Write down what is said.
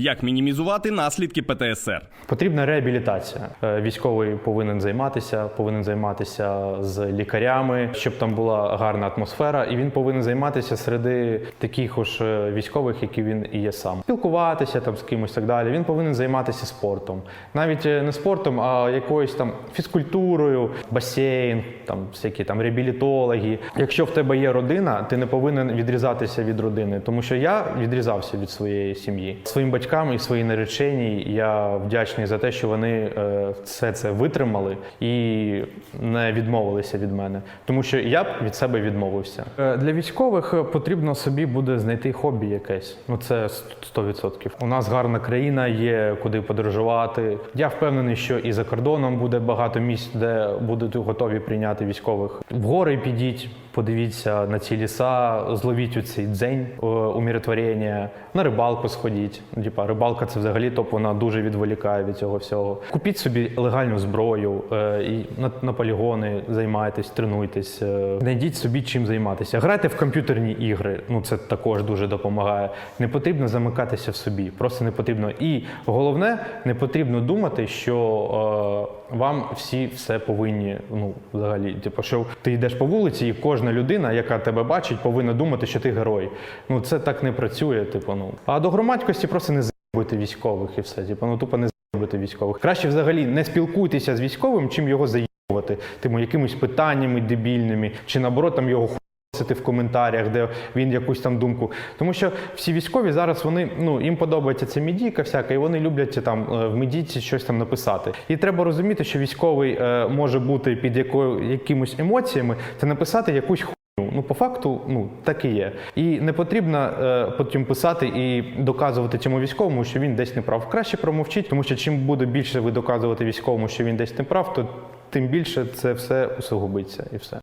Як мінімізувати наслідки ПТСР? Потрібна реабілітація. Е, Військовий повинен займатися, повинен займатися з лікарями, щоб там була гарна атмосфера, і він повинен займатися серед таких ж е, військових, які він і є сам. Спілкуватися там з кимось так далі. Він повинен займатися спортом, навіть е, не спортом, а якоюсь там фізкультурою, басейн, там всякі там реабілітологи. Якщо в тебе є родина, ти не повинен відрізатися від родини, тому що я відрізався від своєї сім'ї. Своїм батькам і своїй нареченій я вдячний за те, що вони е, все це витримали і не відмовилися від мене, тому що я б від себе відмовився. Е, Для військових е, потрібно собі буде знайти хобі якесь. Ну це 100%. У нас гарна країна, є куди подорожувати. Я впевнений, що і за кордоном буде багато місць, де будуть готові прийняти військових. В гори підіть, подивіться на ці ліса, зловіть у цей дзень е, умиротворення, на рибалку сходіть. Типа рибалка це взагалі топ, вона дуже відволікає від цього всього. Купіть собі легальну зброю е, і на, на полігони займайтесь, тренуйтесь, е, знайдіть собі чим займатися. Грайте в комп'ютерні ігри. Ну це також дуже допомагає. Не потрібно замикатися в собі, просто не потрібно. І головне, не потрібно думати, що е, вам всі все повинні. Ну, взагалі, типу, що ти йдеш по вулиці, і кожна людина, яка тебе бачить, повинна думати, що ти герой. Ну це так не працює. Типу, ну а до громадськості просто не заїбуйте військових і все. Типу, ну тупо не заїбуйте військових. Краще взагалі не спілкуйтеся з військовим, чим його заїбувати. Типу, якимись питаннями дебільними, чи наоборот там його хуйсити в коментарях, де він якусь там думку. Тому що всі військові зараз вони ну їм подобається ця медійка всяка, і вони люблять там е, в медійці щось там написати. І треба розуміти, що військовий е, може бути під якою якимось емоціями та написати якусь хуйню. Ну, по факту, ну так і є. І не потрібно е, потім писати і доказувати цьому військовому, що він десь не прав. Краще промовчіть, тому що чим буде більше ви доказувати військовому, що він десь не прав, то тим більше це все усугубиться і все.